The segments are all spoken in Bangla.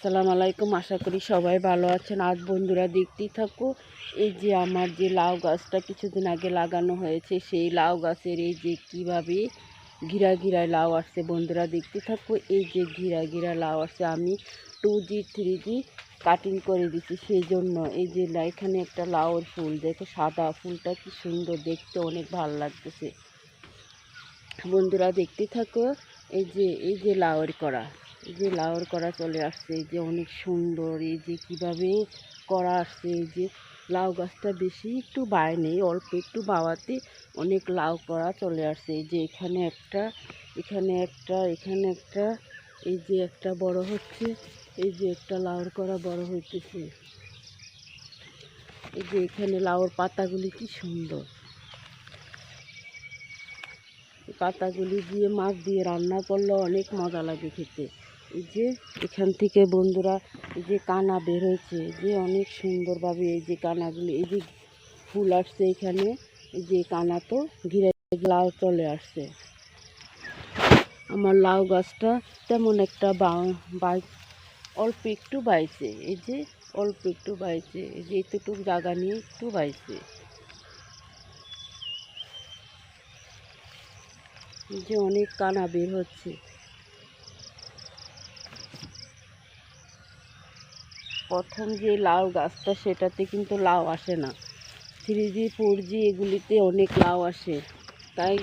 আসসালামু আলাইকুম। আশা করি সবাই ভালো আছেন। আজ বন্ধুরা দেখতেই থাকো, এই যে আমার যে লাউ গাছটা কিছুদিন আগে লাগানো হয়েছে, সেই লাউ গাছের এই যে কীভাবে ঘিরা ঘিরায় লাউ আসছে, বন্ধুরা দেখতে থাকো, এই যে ঘিরা ঘিরা লাউ আসছে, আমি two G three G cutting করে দিচ্ছি সেই জন্য এই যে এখানে একটা লাউর ফুল, দেখো সাদা ফুলটা কি সুন্দর দেখতে, অনেক ভালো লাগতেছে। বন্ধুরা দেখতে থাকো, এই যে এই যে লাউয়ের করা এই যে লাউয়ের করা চলে আসছে, এই যে অনেক সুন্দর, এই যে কীভাবে করা আসছে, এই যে লাউ গাছটা বেশি একটু বায় নেই, অল্প একটু বাওয়াতে অনেক লাউ করা চলে আসছে। এই যে এখানে একটা এখানে একটা এখানে একটা, এই যে একটা বড় হচ্ছে, এই যে একটা লাউর করা বড় হইতেছে। এই যে এখানে লাউর পাতাগুলি কি সুন্দর। পাতাগুলি দিয়ে মাছ দিয়ে রান্না করলে অনেক মজা লাগে খেতে। যে এখান থেকে বন্ধুরা, এই যে কানা বের হয়েছে যে অনেক সুন্দরভাবে এই যে কানাগুলি, এই যে ফুল আসছে এখানে, এই যে কানা তো ঘিরে লাউ চলে আসছে। আমার লাউ গাছটা তেমন একটা অল্প একটু বাইছে, এই যে অল্প একটু বাইছে, এই যে এতটুকু জায়গা নিয়ে একটু বাইছে। এই যে অনেক কানা বের হচ্ছে। প্রথম যে লাউ গাছটা, সেটাতে কিন্তু লাউ আসে না। থ্রি জি ফোর জি এগুলিতে অনেক লাউ আসে। তাই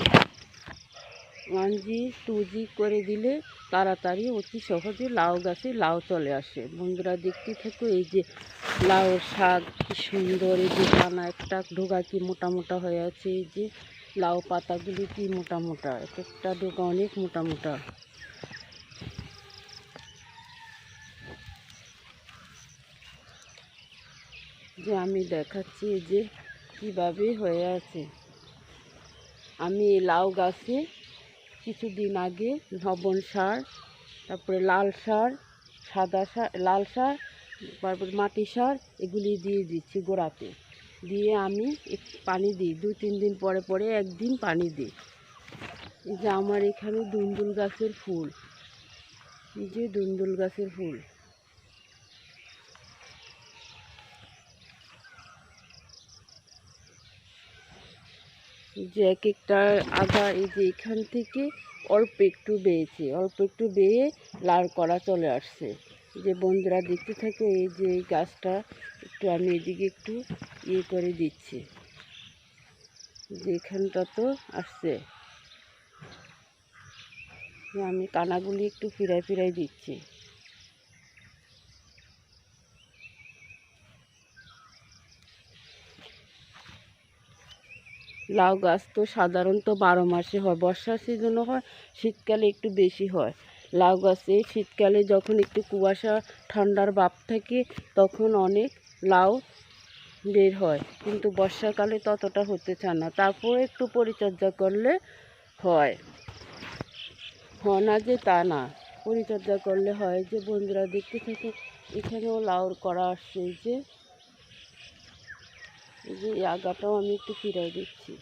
ওয়ান জি টু জি করে দিলে তাড়াতাড়ি অতি সহজে লাউ গাছে লাউ চলে আসে। বন্ধুরা, দেখতে থাকো এই যে লাউ শাক, কি সুন্দর। এই যে দানা একটা ডোগা কি মোটা মোটা হয়ে আছে। এই যে লাউ পাতাগুলি কি মোটা মোটা। এক একটা ডোগা অনেক মোটা মোটা। যে আমি দেখাচ্ছি যে কীভাবে হয়ে আছে। আমি লাউ গাছে কিছুদিন আগে লবণ সার, তারপরে লাল সার, সাদা সার, লাল সার, তারপর মাটি সার, এগুলি দিয়ে দিচ্ছি গোড়াতে। দিয়ে আমি পানি দিই দু তিন দিন পরে পরে একদিন পানি দিই। এই যে আমার এখানে দুন্দুল গাছের ফুল। এই যে দুন্দুল গাছের ফুল। যে এক একটা আগা এই যে এখান থেকে অল্প একটু বেয়েছে, অল্প একটু বেয়ে লাল করা চলে আসছে। যে বন্ধুরা দেখতে থাকে, এই যে গাছটা একটু আমি এদিকে একটু ইয়ে করে দিচ্ছি। যে এখানটা তো আসছে। আমি কানাগুলি একটু ফিরাই ফিরাই দিচ্ছি। লাউ গাছ তো সাধারণত বারো মাসে হয়। বর্ষার সিজনও হয়, শীতকালে একটু বেশি হয়। লাউ গাছে শীতকালে যখন একটু কুয়াশা, ঠান্ডার ভাব থাকে, তখন অনেক লাউ বের হয়। কিন্তু বর্ষাকালে ততটা হতে চায় না। তারপরে একটু পরিচর্যা করলে হয়। হয় না যে তা না। পরিচর্যা করলে হয় যে, বন্ধুরা দেখতে থাকে এখানেও লাউর করা আসছে যে এই যে আগাটাও আমি একটু ফিরাই দিচ্ছি।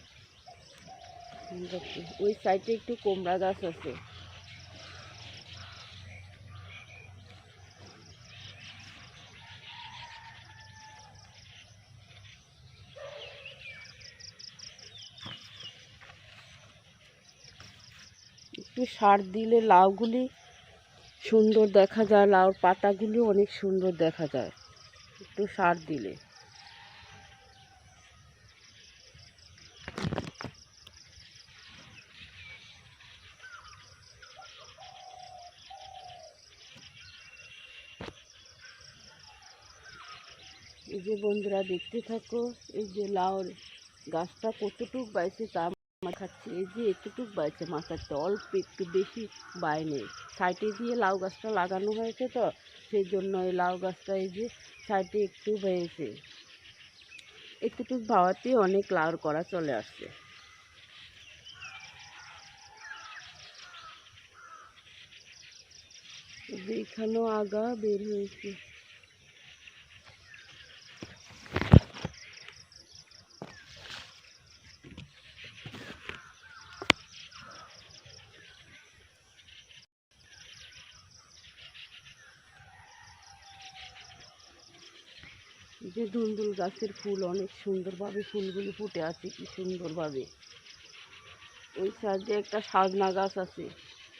ওই সাইডে একটু কুমড়া গাছ আছে। একটু সার দিলে লাউগুলি সুন্দর দেখা যায়, লাউর পাতাগুলি অনেক সুন্দর দেখা যায়। একটু সার দিলে। এই যে বন্ধুরা দেখতে থাকো, এই যে লাউর গাছটা কতটুক বাইছে তা মাথাচ্ছে এই যে এতটুক বাইছে মাথাচ্ছে অল্প একটু বেশি বাই নেই সাইডে দিয়ে লাউ গাছটা লাগানো হয়েছে তো, সেই জন্য এই লাউ গাছটা এই যে সাইডে একটু হয়েছে একটুটুক ভাওয়াতে অনেক লাউর করা চলে আসছে। এখানেও আগা বের হয়েছে। যে দুলদুল গাছের ফুল অনেক সুন্দরভাবে ফুলগুলি ফুটে আছে, কি সুন্দরভাবে। ওই সাইডে একটা সাজনা গাছ আছে।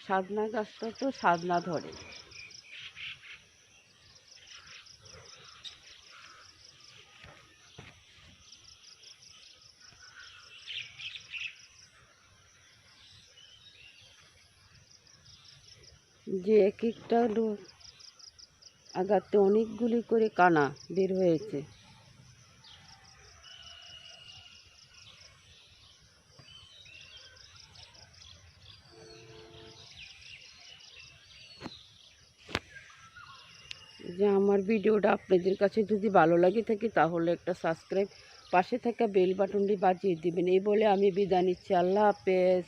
সাজনা গাছটা তো সাজনা ধরে। যে এক একটা আগাতে অনেকগুলি করে কানা বের হয়েছে। যে আমার ভিডিওটা আপনাদের কাছে যদি ভালো লাগে থাকে, তাহলে একটা সাবস্ক্রাইব পাশে থাকা বেল বাটনটি বাজিয়ে দিবেন। এই বলে আমি বিদায় নিচ্ছি। আল্লাহ হাফেজ।